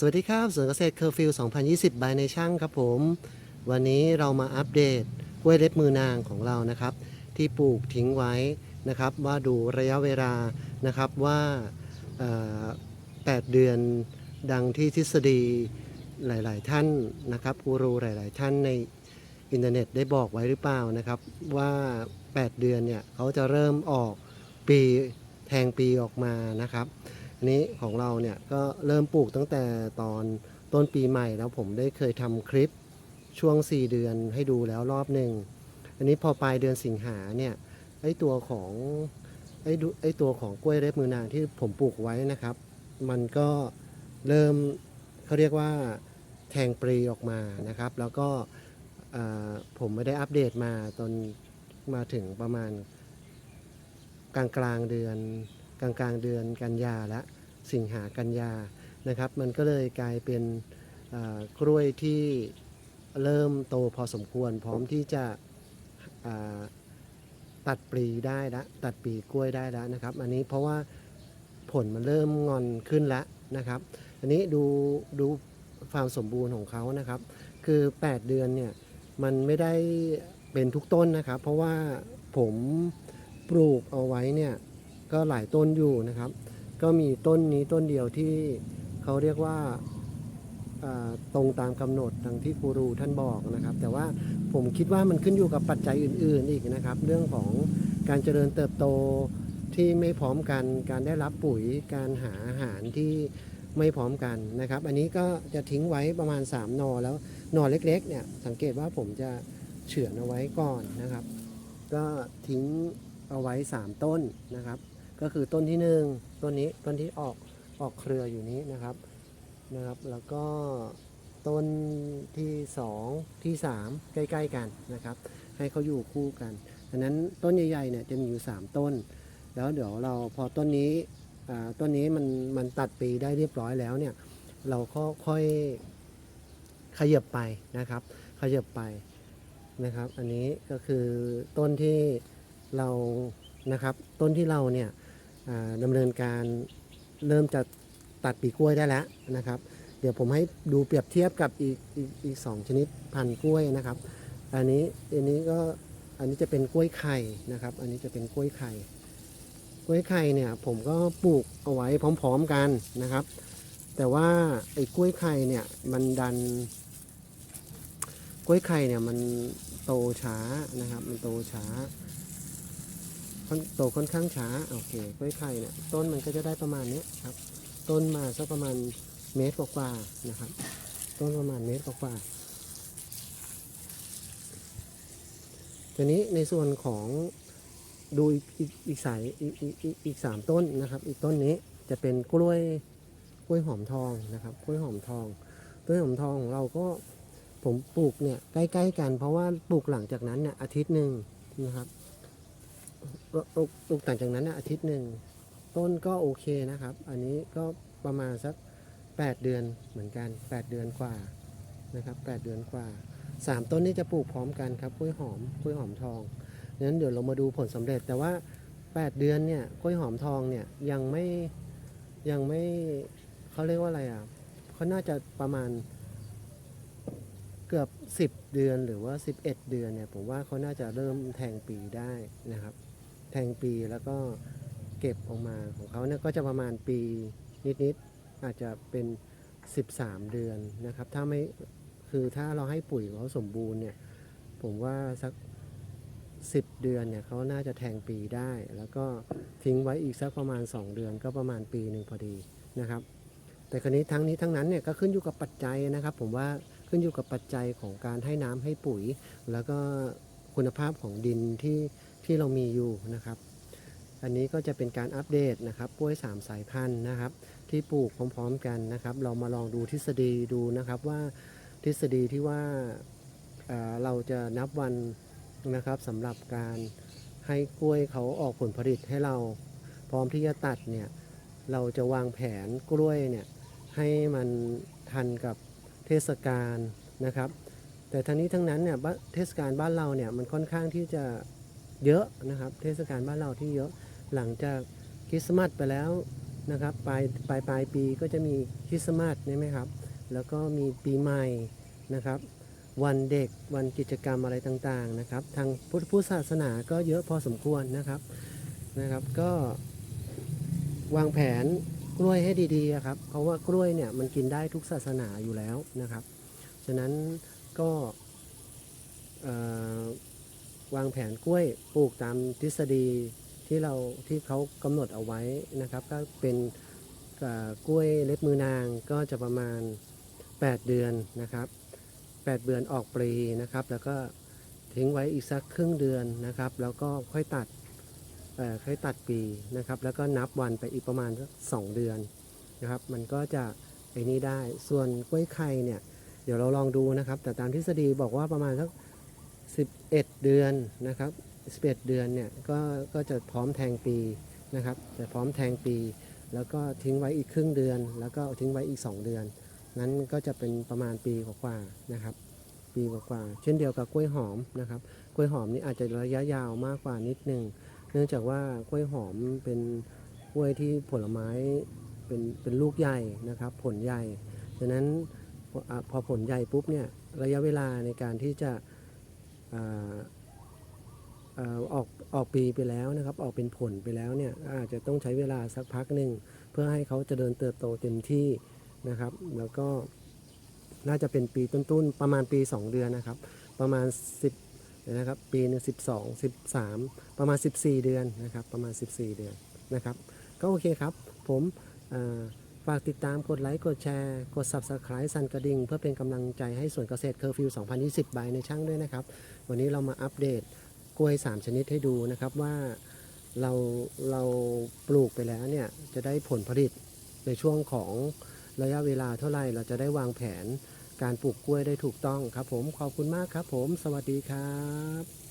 สวัสดีครับสวนเกษตรเคอร์ฟิว2020 บายในช่างครับผม วันนี้เรามาอัปเดตกล้วยเล็บมือนางของเรานะครับ ที่ปลูกทิ้งไว้นะครับ ว่าดูระยะเวลานะครับว่า8เดือนดังที่ทฤษฎีหลาย ๆ ท่านนะครับกูรูหลาย ๆ ท่านในอินเทอร์เน็ตได้บอกไว้หรือเปล่านะครับ ว่า 8 เดือนเนี่ยเขาจะเริ่มออกปีแทงปีออกมานะครับ อันนี้ของเราเนี่ยก็เริ่มปลูกตั้งแต่ตอนต้นปีใหม่แล้วผมได้เคยทำคลิปช่วง 4 เดือนให้ดูแล้วรอบหนึ่ง อันนี้พอปลายเดือนสิงหาเนี่ยไอตัวของไอไอตัวของกล้วยเล็บมือนางที่ผมปลูกไว้นะครับ มันก็เริ่มเขาเรียกว่าแทงปลีออกมานะครับ แล้วก็ผมไม่ได้อัปเดตมาตอนมาถึงประมาณกลางกลางเดือน กลางกลางเดือนกันยาและสิงหากันยานะครับ มันก็เลยกลายเป็นกล้วยที่เริ่มโตพอสมควร พร้อมที่จะตัดปลีได้ล้วตัดปีกล้วยได้แล้วนะครับ อันนี้เพราะว่าผลมันเริ่มงอนขึ้นแล้วนะครับ อันนี้ดูดูความสมบูรณ์ของเขานะครับ คือ 8 เดือนเนี่ยมันไม่ได้เป็นทุกต้นนะครับ เพราะว่าผมปลูกเอาไว้เนี่ย ก็หลายต้นอยู่นะครับ ก็มีต้นนี้ต้นเดียวที่เขาเรียกว่าตรงตามกำหนดดังที่กูรูท่านบอกนะครับ แต่ว่าผมคิดว่ามันขึ้นอยู่กับปัจจัยอื่น ๆ อีกนะครับ เรื่องของการเจริญเติบโตที่ไม่พร้อมกัน การได้รับปุ๋ย การหาอาหารที่ไม่พร้อมกันนะครับ อันนี้ก็จะทิ้งไว้ประมาณ 3 นอแล้วนอเล็กๆเนี่ยสังเกตว่าผมจะเฉือนเอาไว้ก่อนนะครับ ก็ทิ้งเอาไว้ 3 ต้นนะครับ ก็คือต้นที่ 1ต้นนี้ต้นที่ออกออกเครืออยู่นี้นะครับนะครับ แล้วก็ต้นที่ 2 ที่ 3 ใกล้ ๆ กันนะครับ ให้เขาอยู่คู่กันอันนั้นต้นใหญ่ๆเนี่ยจะมีอยู่ 3 ต้น แล้วเดี๋ยวเราพอต้นนี้ต้นนี้มันมันตัดปีได้เรียบร้อยแล้วเนี่ยเราก็ค่อยขยับไปนะครับ ขยับไปนะครับ อันนี้ก็คือต้นที่เรานะครับ ต้นที่เราเนี่ย ดำเนินการเริ่มจะตัดปีกล้วยได้แล้วนะครับ เดี๋ยวผมให้ดูเปรียบเทียบกับอีกอีกอีกสองชนิดพันธุ์กล้วยนะครับ อันนี้อันนี้ก็อันนี้จะเป็นกล้วยไข่นะครับ อันนี้จะเป็นกล้วยไข่ กล้วยไข่เนี่ยผมก็ปลูกเอาไว้พร้อม ๆกันนะครับ แต่ว่าไอ้กล้วยไข่เนี่ยมันดัน กล้วยไข่เนี่ยมันโตช้านะครับ มันโตช้า โตค่อนข้างช้าโอเคกล้วยไข่เนี่ยต้นมันก็จะได้ประมาณนี้ครับ ต้นมาสักประมาณเมตรกว่าๆนะครับ ต้นประมาณเมตรกว่าๆทีนี้ในส่วนของดูอีกอีกอีกสายอีกอีกอีกอีกสามต้นนะครับ อีกต้นนี้จะเป็นกล้วยกล้วยหอมทองนะครับ กล้วยหอมทองกล้วยหอมทองของเราก็ผมปลูกเนี่ยใกล้ๆกัน เพราะว่าปลูกหลังจากนั้นเนี่ยอาทิตย์หนึ่งนะครับ ลูกต่างจากนั้นนะอาทิตย์หนึ่งต้นก็โอเคนะครับ อันนี้ก็ประมาณสัก 8 เดือนเหมือนกัน 8 เดือนกว่านะครับ 8 เดือนกว่า 3 ต้นนี้จะปลูกพร้อมกันครับกล้วยหอมกล้วยหอมทองงนั้นเดี๋ยวเรามาดูผลสำเร็จแต่ว่า 8 เดือนเนี่ยกล้วยหอมทองเนี่ยยังไม่ยังไม่เขาเรียกว่าอะไรอะเขาน่าจะประมาณเกือบ 10 เดือนหรือว่า 11 เดือนเนี่ยผมว่าเขาน่าจะเริ่มแทงปีได้นะครับ แทงปีแล้วก็เก็บออกมาของเขาเนี่ยก็จะประมาณปีนิดๆอาจจะเป็น 13 เดือนนะครับ ถ้าไม่คือถ้าเราให้ปุ๋ยเขาสมบูรณ์เนี่ยผมว่าสัก 10 เดือนเนี่ยเขาน่าจะแทงปีได้ แล้วก็ทิ้งไว้อีกสักประมาณ 2 เดือนก็ประมาณปีหนึ่งพอดีนะครับ แต่ครนี้ทั้งนี้ทั้งนั้นเนี่ยก็ขึ้นอยู่กับปัจจัยนะครับ ผมว่าขึ้นอยู่กับปัจจัยของการให้น้ำให้ปุ๋ย แล้วก็คุณภาพของดินที่ ที่เรามีอยู่นะครับ อันนี้ก็จะเป็นการอัปเดตนะครับกล้วย 3 สายพันธุ์นะครับ ที่ปลูกพร้อมๆกันนะครับ เรามาลองดูทฤษฎีดูนะครับว่าทฤษฎีที่ว่าเเราจะนับวันนะครับสำหรับการให้กล้วยเขาออกผลผลิตให้เราพร้อมที่จะตัดเนี่ยเราจะวางแผนกล้วยเนี่ยให้มันทันกับเทศกาลนะครับ แต่ทั้งนี้ทั้งนั้นเนี่ยเทศกาลบ้านเราเนี่ยมันค่อนข้างที่จะ เยอะนะครับ เทศกาลบ้านเราที่เยอะหลังจากคริสต์มาสไปแล้วนะครับปลายปลายปลายปีก็จะมีคริสต์มาสใช่ไหมครับ แล้วก็มีปีใหม่นะครับ วันเด็กวันกิจกรรมอะไรต่างๆนะครับ ทางพุทธศาสนาก็เยอะพอสมควรนะครับนะครับ ก็วางแผนกล้วยให้ดีๆครับ เพราะว่ากล้วยเนี่ยมันกินได้ทุกศาสนาอยู่แล้วนะครับ ฉะนั้นก็เอ่อ วางแผนกล้วยปลูกตามทฤษฎีที่เราที่เขากำหนดเอาไว้นะครับ ก็เป็นกล้วยเล็บมือนางก็จะประมาณ 8 เดือนนะครับ 8 เดือนออกปลีนะครับ แล้วก็ทิ้งไว้อีกสักครึ่งเดือนนะครับ แล้วก็ค่อยตัดค่อยตัดปีนะครับ แล้วก็นับวันไปอีกประมาณสักสองเดือนนะครับ มันก็จะไอ้นี้ได้ส่วนกล้วยไข่เนี่ยเดี๋ยวเราลองดูนะครับ แต่ตามทฤษฎีบอกว่าประมาณสัก 11 เดือนนะครับ11 เดือนเนี่ยก็ก็จะพร้อมแทงปีนะครับจะพร้อมแทงปี แล้วก็ทิ้งไว้อีกครึ่งเดือน แล้วก็ทิ้งไว้อีก 2 เดือน นั้นก็จะเป็นประมาณปีกว่าๆนะครับ ปีกว่าๆเช่นเดียวกับกล้วยหอมนะครับกล้วยหอมนี่อาจจะระยะยาวมากกว่านิดนึงเนื่องจากว่ากล้วยหอมเป็นกล้วยที่ผลไม้เป็นเป็นลูกใหญ่นะครับ ผลใหญ่ฉะนั้นพอผลใหญ่ปุ๊บเนี่ยระยะเวลาในการที่จะ ออกออกปีไปแล้วนะครับ ออกเป็นผลไปแล้วเนี่ยอาจจะต้องใช้เวลาสักพักหนึ่งเพื่อให้เขาจเจริญเติบโตเต็มที่นะครับ แล้วก็น่าจะเป็นปีต้นๆประมาณปี 2 เดือนนะครับ ประมาณ 10นะครับปีหนึ่งสิบสองสิบสามประมาณ 14 เดือนนะครับ ประมาณ 14 เดือนนะครับ ก็โอเคครับ ผมอ่า ฝากติดตามกดไลค์กดแชร์ กด Subscribe สั่นกระดิ่ง เพื่อเป็นกำลังใจให้สวนเกษตรเคอร์ฟิว 2020 บายในช่างด้วยนะครับ วันนี้เรามาอัปเดตกล้วย 3 ชนิดให้ดูนะครับว่าเราเราปลูกไปแล้วเนี่ยจะได้ผลผลิตในช่วงของระยะเวลาเท่าไหร่เราจะได้วางแผนการปลูกกล้วยได้ถูกต้องครับผมขอบคุณมากครับผม สวัสดีครับ